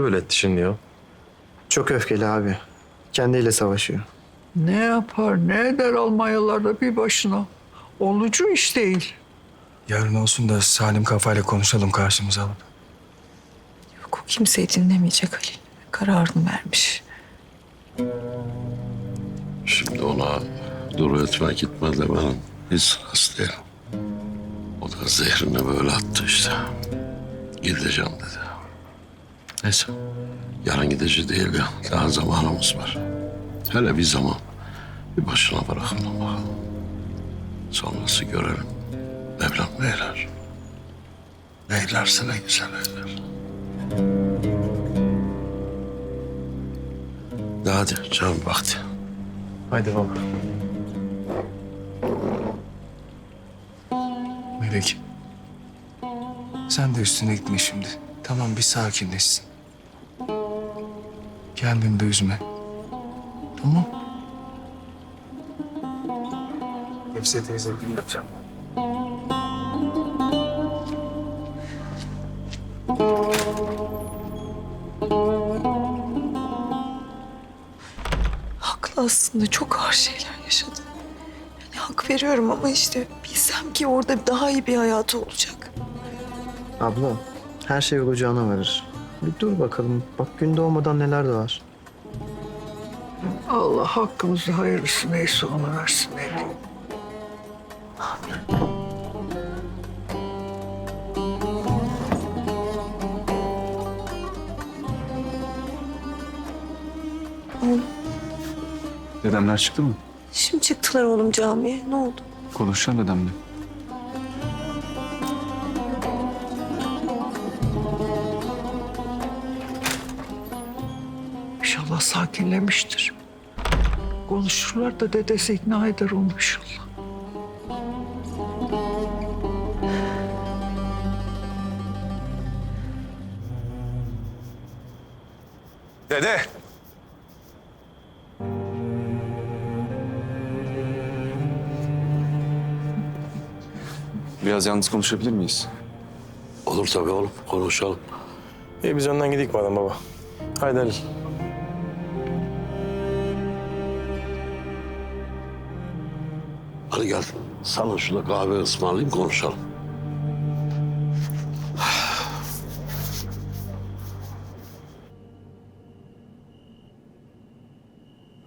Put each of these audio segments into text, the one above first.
böyle etti şimdi ya? Çok öfkeli abi. Kendiyle savaşıyor. Ne yapar ne eder Almanyalarda bir başına. Olucu iş değil. Yarın olsun da salim kafayla konuşalım karşımıza alıp. Yok o kimseyi dinlemeyecek Halil. Kararını vermiş. Şimdi ona dur etme gitme demenin hiç sırası değil. O da zehrini böyle attı işte. Gideceğim dedi. Neyse. Yarın gidici değil ya. Daha zamanımız var. Hele bir zaman. Bir başına bırakalım bakalım. Sonrası görelim. Mevlam neyler. Neylerse ne güzel eyler. Hadi canım vakti. Haydi baba. Melek. Sen de üstüne gitme şimdi. Tamam bir sakinleşsin. Kendini de üzme. Tamam. Hepsi teyze gibi yapacağım. Haklı aslında çok ağır şeyler yaşadı. Yani hak veriyorum ama işte bilsem ki orada daha iyi bir hayatı olacak. Abla her şey olacağına varır. Bir dur bakalım. Bak gün doğmadan neler de var. Allah hakkımızda hayırlısı neyse onu versin diyeyim. Dedemler çıktı mı? Şimdi çıktılar oğlum camiye. Ne oldu? Konuşacağım dedemle. İnşallah sakinlemiştir. Konuşurlar da dedesi ikna eder onu inşallah. Dede! Biraz yalnız konuşabilir miyiz? Olur tabii oğlum konuşalım. İyi biz önden gidelim madem baba. Haydi Halil. Hadi gel. Sana şurada kahve ısmarlayayım konuşalım.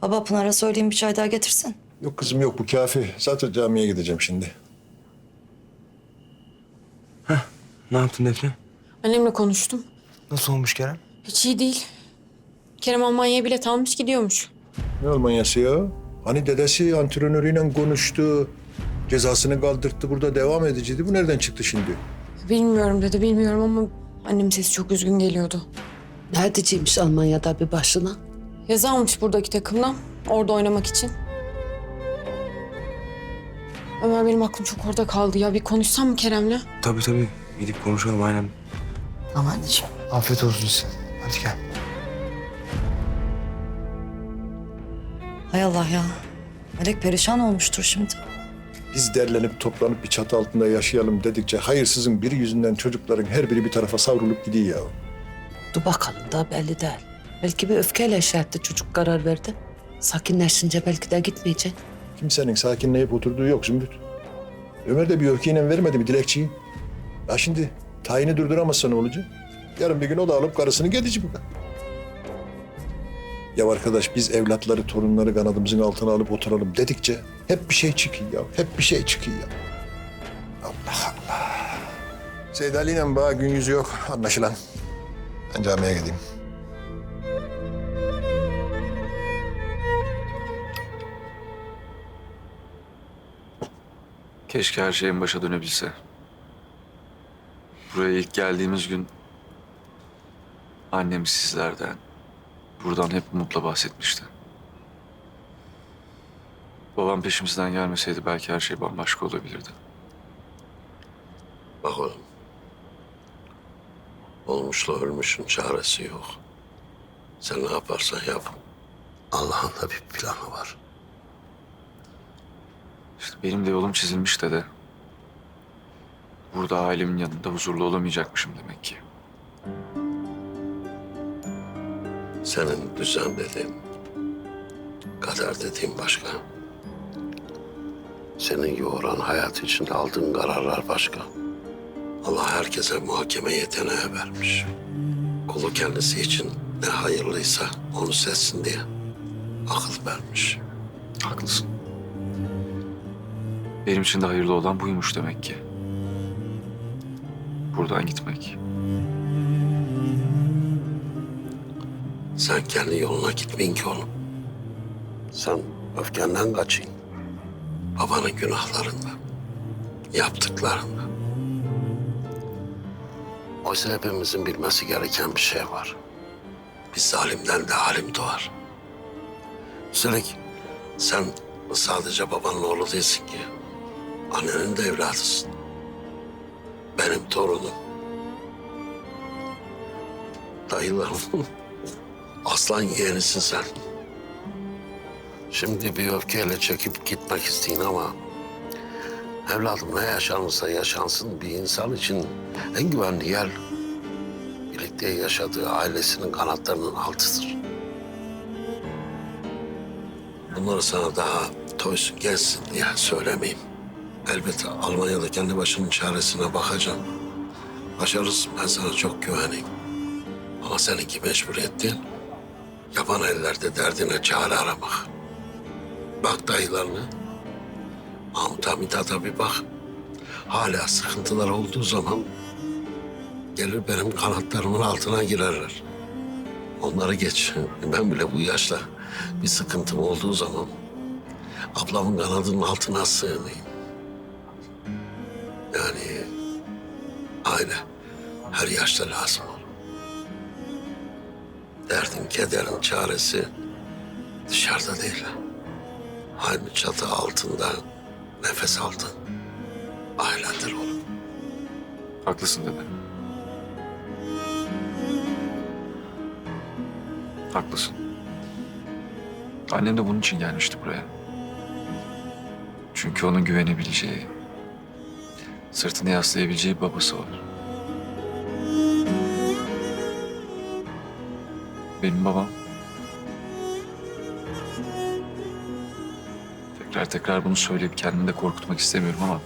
Baba Pınar'a söyleyeyim bir çay daha getirsin. Yok kızım yok bu kafi. Zaten camiye gideceğim şimdi. Ne yaptın Defne? Annemle konuştum. Nasıl olmuş Kerem? Hiç iyi değil. Kerem Almanya'ya bilet almış gidiyormuş. Ne Almanyası ya? Hani dedesi antrenörüyle konuştu. Cezasını kaldırttı. Burada devam ediciydi. Bu nereden çıktı şimdi? Bilmiyorum dedi bilmiyorum ama annemin sesi çok üzgün geliyordu. Neredeciymiş Almanya'da bir başına? Yazı almış buradaki takımdan orada oynamak için. Ömer benim aklım çok orada kaldı ya. Bir konuşsam mı Kerem'le? Tabii tabii. Gidip konuşalım aynen. Tamam anneciğim. Afiyet olsun size. Hadi gel. Hay Allah ya. Melek perişan olmuştur şimdi. Biz derlenip toplanıp bir çatı altında yaşayalım dedikçe hayırsızın biri yüzünden çocukların her biri bir tarafa savrulup gidiyor ya. Dur bakalım da belli değil. Belki bir öfkeyle işaretle çocuk karar verdi. Sakinleşince belki de gitmeyecek. Kimsenin sakinleyip oturduğu yok Zümrüt. Ömer de bir öfkeyle vermedi mi dilekçeyi? Ya şimdi tayini durduramazsa ne olacak? Yarın bir gün o da alıp karısını gidici bu. Ya arkadaş biz evlatları, torunları kanadımızın altına alıp oturalım dedikçe hep bir şey çıkıyor ya. Hep bir şey çıkıyor ya. Allah Allah. Seyit Ali'yle bana gün yüzü yok anlaşılan. Ben camiye gideyim. Keşke her şey en başa dönebilse. Buraya ilk geldiğimiz gün annem sizlerden, buradan hep umutla bahsetmişti. Babam peşimizden gelmeseydi belki her şey bambaşka olabilirdi. Bak oğlum. Olmuşla ölmüşün çaresi yok. Sen ne yaparsan yap. Allah'ın da bir planı var. İşte benim de yolum çizilmiş de Burada ailemin yanında huzurlu olamayacakmışım demek ki. Senin düzen dediğin, kader dediğin başka. Senin yoğuran hayat içinde aldığın kararlar başka. Allah herkese muhakeme yeteneği vermiş. Kulu kendisi için ne hayırlıysa onu seçsin diye akıl vermiş. Haklısın. Benim için de hayırlı olan buymuş demek ki. Buradan gitmek. Sen kendi yoluna gitmeyin ki oğlum. Sen öfkenden kaçın. Babanın günahlarından, yaptıklarından. Oysa hepimizin bilmesi gereken bir şey var. Bir zalimden de halim doğar. Üstelik sen sadece babanın oğlu değilsin ki. Annenin de evladısın. Benim torunum. Dayılarımın aslan yeğenisin sen. Şimdi bir öfkeyle çekip gitmek isteyin ama... Evladım ne yaşanırsa yaşansın bir insan için en güvenli yer... ...birlikte yaşadığı ailesinin kanatlarının altıdır. Bunları sana daha toysun gelsin diye söylemeyeyim. Elbette Almanya'da kendi başının çaresine bakacağım. Başarırsın ben sana çok güveneyim. Ama seninki mecburiyetin yaban ellerde derdine çare aramak. Bak dayılarını. Mahmut Hamid'a bir bak. Hala sıkıntılar olduğu zaman gelir benim kanatlarımın altına girerler. Onları geç. Ben bile bu yaşta bir sıkıntım olduğu zaman ablamın kanadının altına sığınayım. Yani aile her yaşta lazım. Derdin, kederin çaresi dışarıda değil. Aynı çatı altında nefes aldın. Ailendir oğlum. Haklısın dede. Haklısın. Annem de bunun için gelmişti buraya. Çünkü onun güvenebileceği, sırtını yaslayabileceği babası var. Benim babam. Tekrar tekrar bunu söyleyip kendimi de korkutmak istemiyorum ama...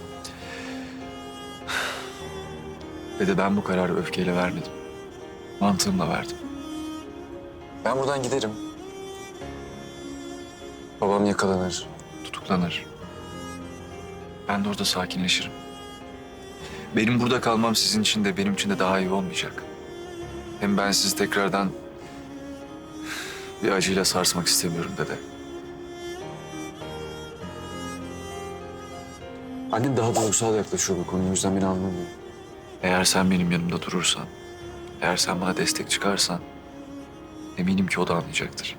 Ve de ben bu kararı öfkeyle vermedim. Mantığımla verdim. Ben buradan giderim. Babam yakalanır, tutuklanır. Ben de orada sakinleşirim. Benim burada kalmam sizin için de benim için de daha iyi olmayacak. Hem ben sizi tekrardan bir acıyla sarsmak istemiyorum dede. Annem daha duygusal yaklaşıyor bu konuya. O yüzden beni anlamıyor. Eğer sen benim yanımda durursan, eğer sen bana destek çıkarsan eminim ki o da anlayacaktır.